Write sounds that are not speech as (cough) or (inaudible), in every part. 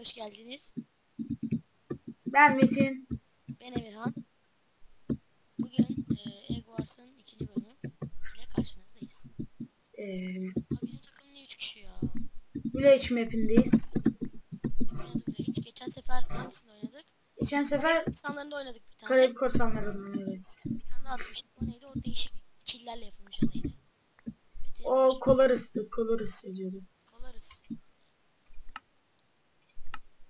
Hoş geldiniz. Ben Metin. Ben Emirhan. Bugün e, Egg Wars'ın ikinci bölümü ile karşınızdayız. Ee, Abi bizim takım niye 3 kişi ya? Village map'indeyiz. Oynadık. Geçen sefer hangisinde oynadık? Geçen sefer İnsanlarında oynadık bir tane. Karayip Korsanları'ndan evet. Bir tane daha atmıştık. O neydi? O değişik killerle yapılmış? Metin, O Coloris'tı. Coloris yazıyordu. kolarız.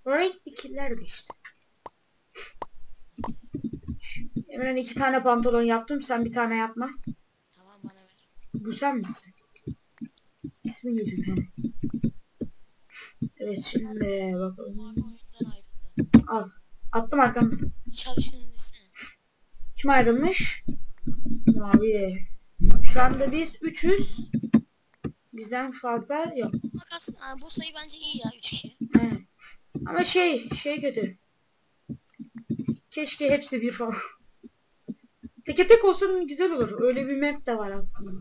O renkli killerdi işte. Emre'nin iki tane pantolon yaptım. Sen bir tane yapma. Tamam bana ver. Bu sen misin? İsmi gözüküyor. Evet şimdi bakalım. Al. Attım arkamda. Çalışın indirsene. Kim ayrılmış? Mavi. Şu anda biz 300. Bizden fazla yok. Makas, yani bu sayı bence iyi ya 3 kişi. Ama şey, şey kötü. Keşke hepsi bir falan. Teke tek olsun güzel olur. Öyle bir map de var aslında.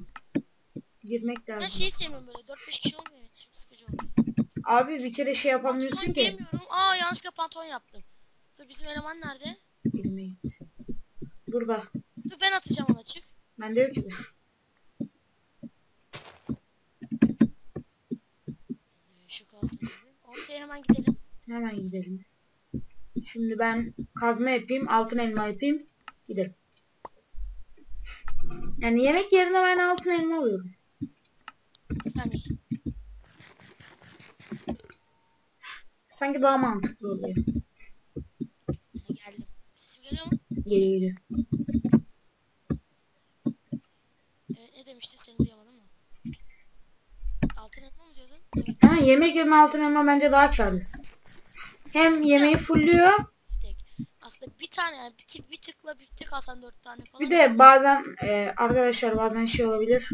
Girmek Ben lazım. şeyi sevmiyorum böyle 4-5 kişi olmuyor. Çok sıkıcı oluyor. Abi bir kere şey yapamıyorsun Pantolon ki. giyemiyorum. Aa yanlışlıkla pantolon yaptım. Dur bizim eleman nerede? Girmeyin. Burada. Dur ben atacağım ona çık. Ben de yok ki. Ee, Şu kalsın. Ortaya hemen gidelim. Hemen gidelim. Şimdi ben kazma yapayım, altın elma yapayım. Gidelim. Yani yemek yerine ben altın elma alıyorum. Saniye. Sanki daha mantıklı oluyor. Geldim. Sesim geliyor mu? Geri geliyor. Evet ne demiştin seni duyamadım mı? Altın elma mı diyordun? Evet. Ha, yemek yerine altın elma bence daha karlı. Hem yemeği fulluyor. Aslında bir tane yani bir, tık- bir tıkla bir tık alsan dört tane falan. Bir de bazen e, arkadaşlar bazen şey olabilir.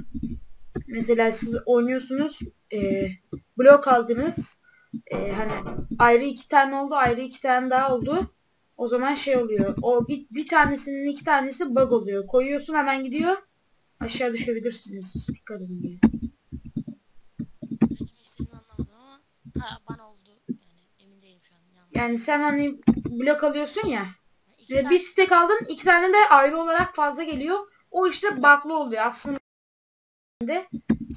Mesela siz oynuyorsunuz. E, blok aldınız. E, hani ayrı iki tane oldu. Ayrı iki tane daha oldu. O zaman şey oluyor. O bir, bir tanesinin iki tanesi bug oluyor. Koyuyorsun hemen gidiyor. Aşağı düşebilirsiniz. Dikkat edin diye. Ne demek istediğini anlamadım ama. Ha bana oldu. Yani emin değilim şu an. Yanlış. Yani sen hani blok alıyorsun ya. Bir stack aldın. iki tane de ayrı olarak fazla geliyor. O işte bug'lı oluyor aslında.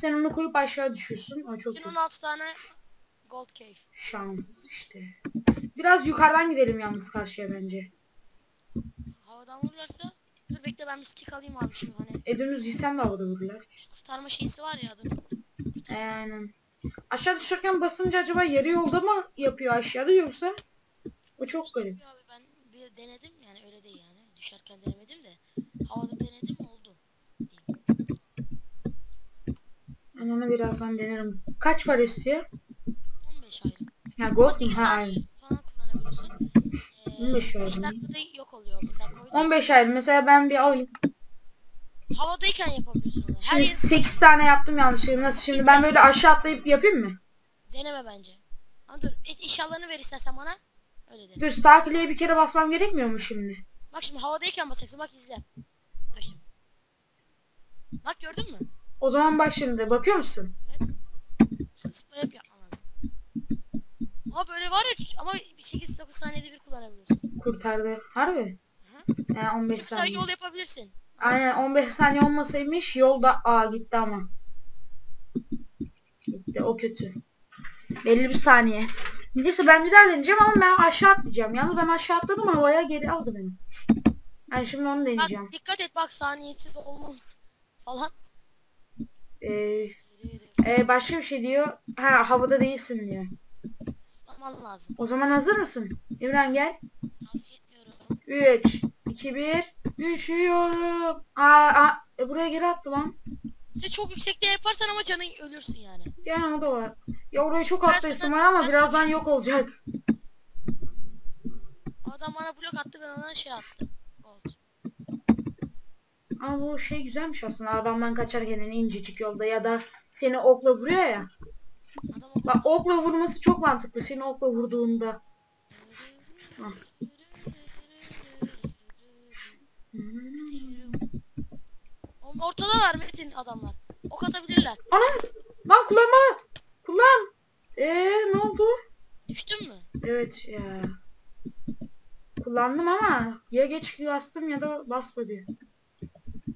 Sen onu koyup aşağı düşüyorsun. O çok Senin kötü. 16 tane gold cave. şans işte. Biraz yukarıdan gidelim yalnız karşıya bence. Havadan vururlarsa dur bekle ben bir stick alayım abi şu hani Ediniz yiysen de havada vururlar. şu kurtarma şeysi var ya. Kurtarma- Aynen. Aşağı düşerken basınca acaba yarı yolda mı yapıyor aşağıda yoksa? O çok garip. Abi ben bir denedim yani öyle değil yani. Düşerken denemedim de havada denedim oldu. Ben onu birazdan denerim. Kaç para istiyor? 15 ayrı. Ama gold mu? 8 Ha falan kullanabiliyorsun. Ee, 15 ayrı 5 mı? dakikada yok oluyor mesela koydun. 15 ayrı. Mesela ben bir alayım. Havadayken yapabiliyorsun onu. Her Şimdi yer 8 tane yaptım yanlışlıkla. Nasıl şimdi ben böyle aşağı atlayıp yapayım mı? deneme bence. Ama dur e, inşallahını ver istersen bana. Öyle de. Dur sağ kliğe bir kere basmam gerekmiyor mu şimdi? Bak şimdi havadayken basacaksın bak izle. Bak şimdi. Bak gördün mü? O zaman bak şimdi bakıyor musun? Evet. Zıplayıp yapman lazım. Ama böyle var ya ama 8-9 saniyede bir kullanabiliyorsun. Kurtardı. Harbi. Hı. He 15 Çok güzel saniye. yol yapabilirsin. Aynen 15 saniye olmasaymış yolda aa gitti ama. Gitti o kötü. Belli bir saniye. Neyse ben bir daha deneyeceğim ama ben aşağı atlayacağım. Yalnız ben aşağı atladım havaya geri aldı beni. Ben şimdi onu deneyeceğim. Bak dikkat et bak saniyesi de olmamız falan. Ee, e, başka bir şey diyor. Ha havada değilsin diyor. Zıplaman lazım. O zaman hazır mısın? İmran gel. Tavsiye etmiyorum. 3, 2, 1. Düşüyorum. Aa, aa e, buraya geri attı lan. İşte çok yüksekte yaparsan ama canın ölürsün yani. Yani o da var. Ya oraya çok Ben atlayısım sana- var ama ben birazdan sana- yok olacak. Adam bana blok attı ben ona şey attım. Gold. Ama bu şey güzelmiş aslında adamdan kaçarken en incecik yolda ya da seni okla vuruyor ya. Adam o Bak okla vurması çok mantıklı seni okla vurduğunda. Hah. Oğlum Ortada var Metin adamlar. Ok atabilirler. Ana lan kullanma. Kullan. Eee ne oldu? Düştün mü? Evet ya. Kullandım ama ya geç bastım ya da basmadı.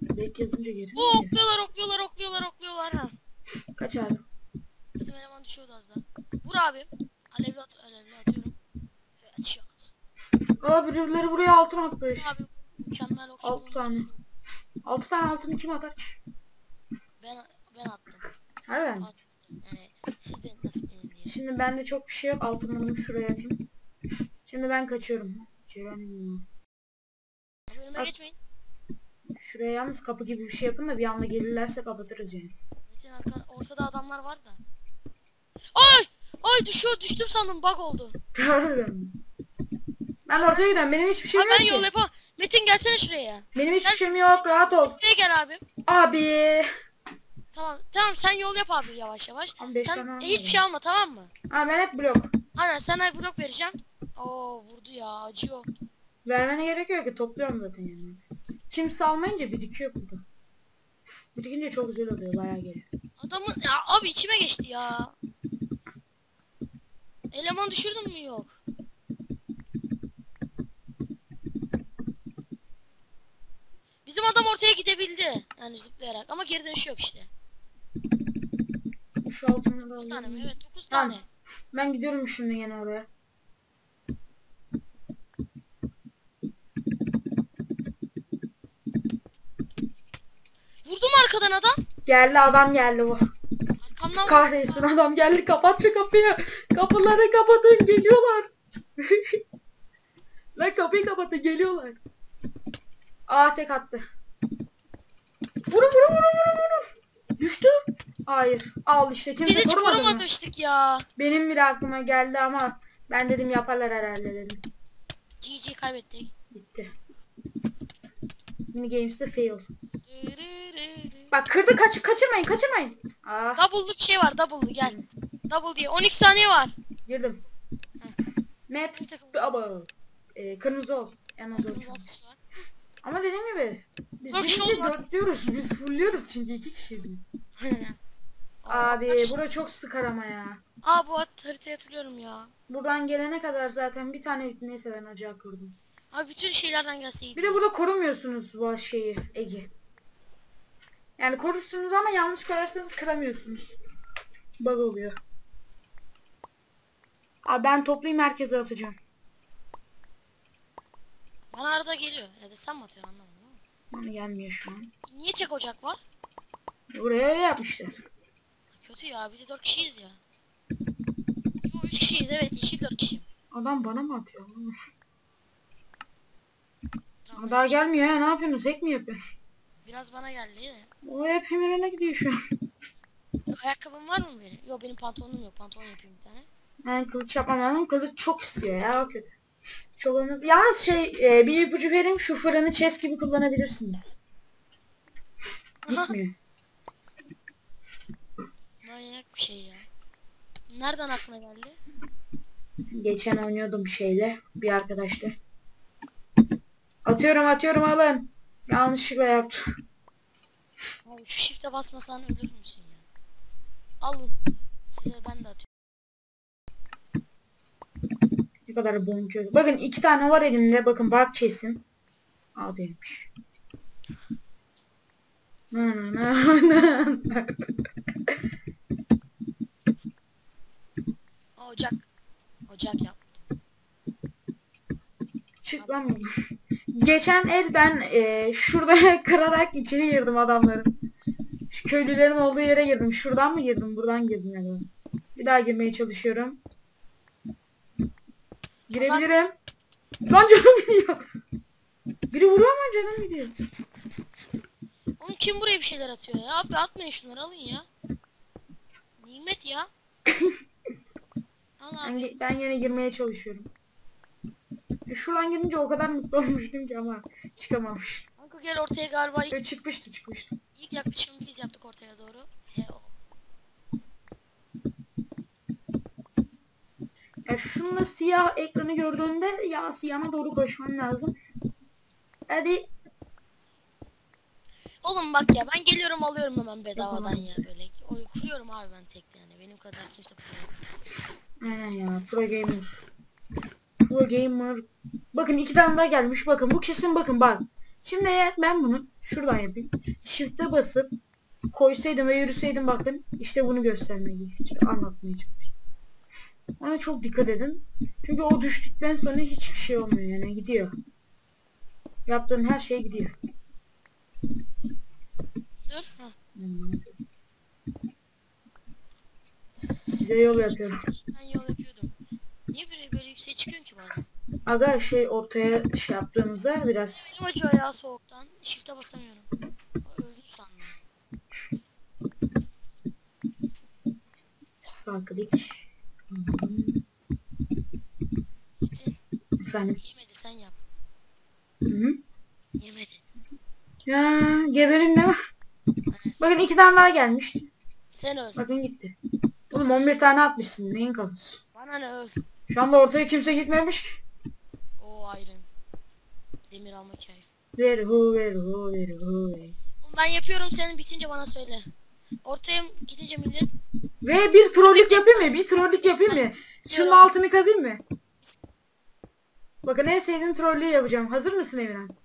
Bek yazınca geri. Oo, okluyorlar okluyorlar okluyorlar okluyorlar ha. Kaç abi? Bizim eleman düşüyordu az daha. Vur abi. Alevli, at alevli atıyorum. Evet şat. Aa birileri buraya altın atmış. Abi mükemmel okçu. Altı tane. Altı tane altını kim atar? Ben ben attım. Harbiden. mi? Yani siz de nasip edin diye. Şimdi bende çok bir şey yok. Altınlarımı şuraya atayım. Şimdi ben kaçıyorum. Önüme Bak. geçmeyin. Şuraya yalnız kapı gibi bir şey yapın da bir anda gelirlerse kapatırız yani. Metin arka, ortada adamlar var da. Ay! Ay düşüyor düştüm sandım bug oldu. Ben ortaya gidiyorum. Benim hiçbir Abi şeyim ben yok yol yapamam. Metin gelsene şuraya. Benim hiçbir Ben- şeyim yok. Rahat ol. Buraya gel abi. Abi. Tamam tamam sen yol yap abi yavaş yavaş. Abi beş tane Sen almadım. hiçbir şey alma tamam mı? Aa ben hep blok. Aynen sana blok vereceğim. Oo vurdu ya acıyor. Vermene gerek yok ki topluyorum zaten yani. Kimse almayınca birikiyor burada. Birikince çok güzel oluyor bayağı geliyor. Adamın ya abi içime geçti ya. Eleman düşürdün mü yok. Bizim adam ortaya gidebildi. Yani zıplayarak ama geri dönüşü yok işte. Şu altını da 9 tane mi? Evet 9 Tamam. tane. Ben gidiyorum şimdi yine oraya. Vurdum arkadan adam. Geldi adam geldi bu. Arkamdan Kahretsin adam geldi kapat şu kapıyı. Kapıları kapatın geliyorlar. (laughs) Lan kapıyı kapatın geliyorlar. Aa tek attı. Vurun vurun vurun vurun vurun. Düştü. Hayır. Al işte kimse Biz hiç korumadı mı? korumamıştık ya. Benim bile aklıma geldi ama ben dedim yaparlar herhalde dedim. GG kaybettik. Bitti. Mini Games'te fail. Bak kırdı kaç kaçırmayın kaçırmayın. Ah Double'lı bir şey var double'lı gel. Double diye 12 saniye var. girdim. Map aba. Ee, kırmızı ol. En az var. Ama dediğim gibi biz birinci oldu. dört diyoruz. Biz fulluyoruz çünkü iki kişiyiz. Abi kaç- bura çok sıkar ama ya. Aa bu haritayı hatırlıyorum ya. Buradan gelene kadar zaten bir tane neyse ben acayip kurdum. Abi bütün şeylerden gelseydi. Bir de burada korumuyorsunuz bu şeyi Ege. Yani korursunuz ama yanlış koyarsanız kıramıyorsunuz. Bug oluyor. Abi ben toplayayım herkese atacağım. Bana arada geliyor. Ya da sen mi atıyorsun anlamadım ama. Bana gelmiyor şu an. Niye tek ocak var? Buraya öyle yapmışlar. Kötü ya bir de 4 kişiyiz ya. Yo 3 kişiyiz evet yeşil 4 kişi. Adam bana mı atıyor? Tamam. Ama daha gelmiyor ya ne yapıyorsunuz? Hack mi yapıyor? Biraz bana geldi de. O hep Emirhan'a gidiyor şu an. Ayakkabım var mı benim? Yo benim pantolonum yok. Pantolon yapayım bir tane. Ben kılıç yapmam lazım. Kılıç çok istiyor ya o kötü. Çok olmaz. Yalnız şey e, bir ipucu vereyim şu fırını chest gibi kullanabilirsiniz. Gitmiyor. Manyak bir şey ya. Nereden aklına geldi? Geçen oynuyordum şeyle bir arkadaşla. Atıyorum atıyorum alın. Yanlışlıkla yaptım. Abi şu shift'e basmasan ölür müsün ya? Alın. Size ben de atıyorum. Ne kadar bonkör. Bakın iki tane var elimde. Bakın bak kesin. (laughs) Aa, ocak. Ocak yap. Çık lan. Geçen el ben e, şurada (laughs) kırarak içeri girdim adamların. Şu köylülerin olduğu yere girdim. Şuradan mı girdim? Buradan girdim yani. Bir daha girmeye çalışıyorum. Girebilirim. Lan canım gidiyor. Biri vuruyor ama canım gidiyor. Oğlum kim buraya bir şeyler atıyor ya? Abi atmayın şunları alın ya. Nimet ya. Al (laughs) Ben, abi. ge- ben yine girmeye çalışıyorum. E, Şuradan girince o kadar mutlu olmuştum ki ama çıkamamış. Kanka gel ortaya galiba ilk, Böyle çıkmıştı çıkmıştı. ilk yaklaşımı biz yaptık ortaya doğru. He o. Ya şunla siyah ekranı gördüğünde ya siyahına doğru koşman lazım. Hadi Oğlum bak ya ben geliyorum alıyorum hemen bedavadan ya böyle. koy kuruyorum abi ben tekli yani. Benim kadar kimse kuruyor. Aynen ya pro gamer. Pro gamer. Bakın iki tane daha gelmiş. Bakın bu kesin bakın bak. Şimdi eğer ben bunu şuradan yapayım. Shift'e basıp koysaydım ve yürüseydim bakın işte bunu göstermeye anlatmaya çalıştım. Ona çok dikkat edin. Çünkü o düştükten sonra hiçbir şey olmuyor yani gidiyor. Yaptığın her şey gidiyor. Dur. Heh. Size yol yapıyorum. Ben yol yapıyordum. Niye böyle böyle yükseğe çıkıyorsun ki bazen? Aga şey ortaya şey yaptığımızda biraz Benim acıyor ya soğuktan. Shift'e basamıyorum. Öldüm sandım. sağ klik. Metin Efendim. yemedi sen yap. Hı -hı. Yemedi. Ya geberin mi? Anasını. Bakın iki tane daha gelmiş. Sen öl. Bakın gitti. Oğlum 11 tane atmışsın. Neyin kafası? Bana ne öl. Şu anda ortaya kimse gitmemiş. ki. O ayrın. Demir alma keyif. Ver hu ver hu ver hu. Ben yapıyorum senin bitince bana söyle. Ortaya gidince millet Ve bir trollük yapayım mı? Bir trollük yapayım mı? Şunun altını kazayım mı? Bakın en sevdiğim trollüğü yapacağım. Hazır mısın Emirhan? (laughs)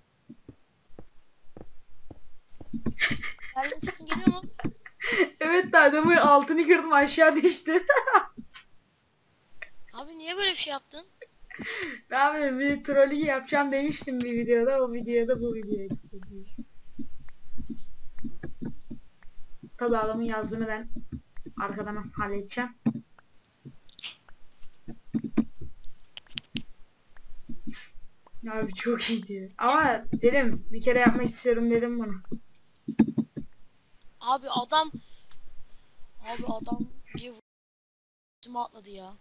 Berlin sesim geliyor mu? (laughs) evet de adamın altını kırdım aşağı düştü. (laughs) Abi niye böyle bir şey yaptın? ne yapayım bir trollük yapacağım demiştim bir videoda. O videoda bu videoya istedim. Tabi adamın yazdığını ben arkadan halledeceğim. Abi çok iyiydi. Ama dedim bir kere yapmak istiyorum dedim bunu. Abi adam Abi adam diye vurdu atladı ya.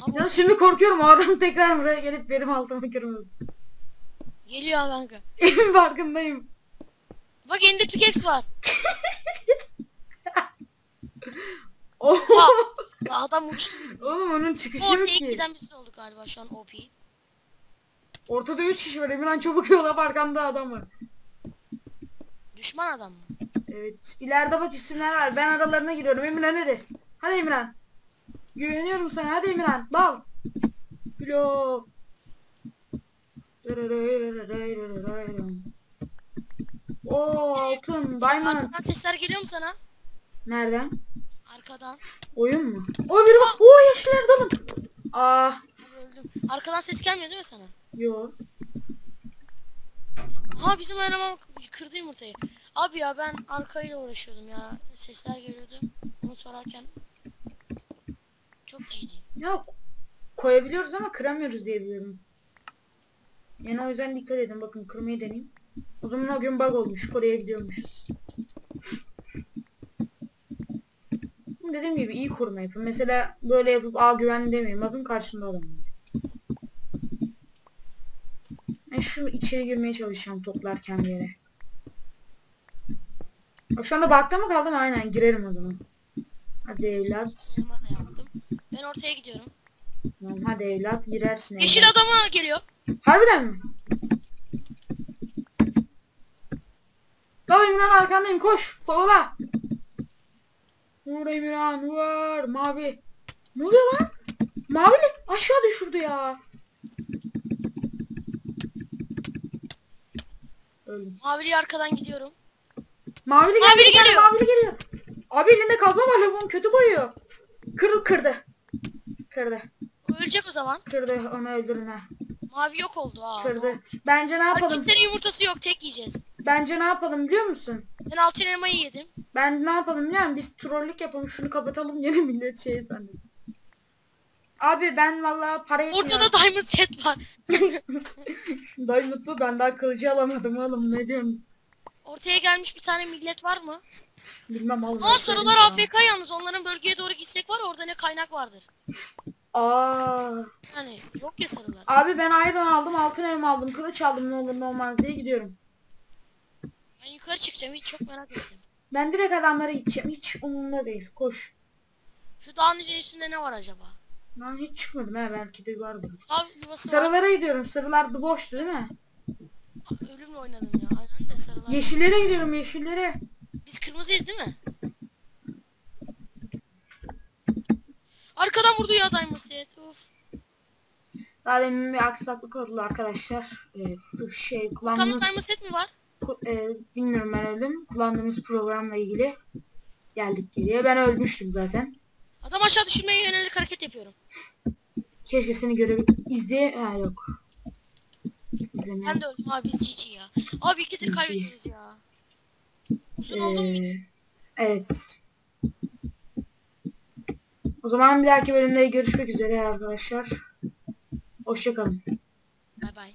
Abi Ya şimdi korkuyorum o adam tekrar buraya gelip benim altıma kırmızı. geliyor kanka. Emin farkındayım. Bak elinde pickaxe var. (laughs) Oh. Adam uçtu. Oğlum onun çıkışı yok Ortaya ki. giden biz olduk galiba şu an OP. Ortada 3 kişi var. Emirhan çabuk yola arkamda adam var. Düşman adam mı? Evet. ileride bak isimler var. Ben aralarına giriyorum. Emirhan hadi. Hadi Emirhan. Güveniyorum sana. Hadi Emirhan. Dal. Bilo. Oo altın. Diamond. Arkadan sesler geliyor mu sana? Nereden? Arkadan. Oyun mu? O biri bak. Oo yeşiller dalın. Aa. Abi öldüm. Arkadan ses gelmiyor değil mi sana? Yo. Ha bizim eleman kırdı yumurtayı. Abi ya ben arkayla uğraşıyordum ya. Sesler geliyordu. Onu sorarken çok GG. Ya koyabiliyoruz ama kıramıyoruz diye biliyorum. Yani o yüzden dikkat edin. Bakın kırmayı deneyeyim. O zaman o gün bug olmuş. Kore'ye gidiyormuşuz. Dediğim gibi iyi koruma yapın. Mesela böyle yapıp a güvenli demeyin. Bakın karşında adam var. Ben şu içeri girmeye çalışacağım toplarken bir yere. Bak şu anda bakta mı kaldım? Aynen girerim o zaman. Hadi evlat. Ben ortaya gidiyorum. Tamam, hadi evlat girersin evlat. Yeşil adamı geliyor. Harbiden mi? Dal İmran arkandayım koş. Kovala. Vur İmran var. Mavi. Ne oluyor lan? Mavi? Aşağı düşürdü ya. Öldüm. Mavili arkadan gidiyorum. Mavili, Mavili bir tane geliyor. Mavili geliyor. Abi elinde kazma var lavuğun kötü koyuyor. Kırıl kırdı. Kırdı. Ölecek o zaman. Kırdı onu öldürün ha. Mavi yok oldu ha. Kırdı. Bence ne yapalım? Kimsenin yumurtası yok tek yiyeceğiz. Bence ne yapalım biliyor musun? Ben altın elmayı yedim. Ben ne yapalım biliyor musun? Biz trollük yapalım şunu kapatalım yine (laughs) millet şey zannediyor. Abi ben vallahi para etmiyorum. Ortada diamond set var. (laughs) Mutlu ben daha kılıcı alamadım oğlum ne diyorsun? Ortaya gelmiş bir tane millet var mı? Bilmem oğlum. Aa sarılar AFK yalnız onların bölgeye doğru gitsek var orada ne kaynak vardır. Aa. Yani yok ya sarılar. Abi ben iron aldım altın elma aldım kılıç aldım ne olur ne olmaz diye gidiyorum. Ben yukarı çıkacağım hiç çok merak ettim. Ben direkt adamlara gideceğim hiç umurumda değil koş. Şu dağın üstünde ne var acaba? Ben hiç çıkmadım ha belki de gördüm. Abi. Sarılara gidiyorum. Sarılar da boştu değil mi? Ölümle oynadım ya. Aynen de sarılar. Yeşillere gidiyorum yeşillere. Biz kırmızıyız değil mi? Arkadan vurdu ya Diamond Head. Of. Daha demin bir aksaklık oldu arkadaşlar. Ee, şey kullandığımız... Kamil Diamond mi var? E, bilmiyorum ben öldüm. Kullandığımız programla ilgili geldik geriye. Ben ölmüştüm zaten. Adam aşağı düşürmeye yönelik hareket yapıyorum. Keşke seni görebil izleye ha yok. İzlemiyorum. Ben de öldüm abi biz GG ya. Abi ikidir kaybediyoruz ya. Uzun oldu mu? Ee, evet. O zaman bir dahaki bölümde görüşmek üzere arkadaşlar. Hoşçakalın. Bay bay.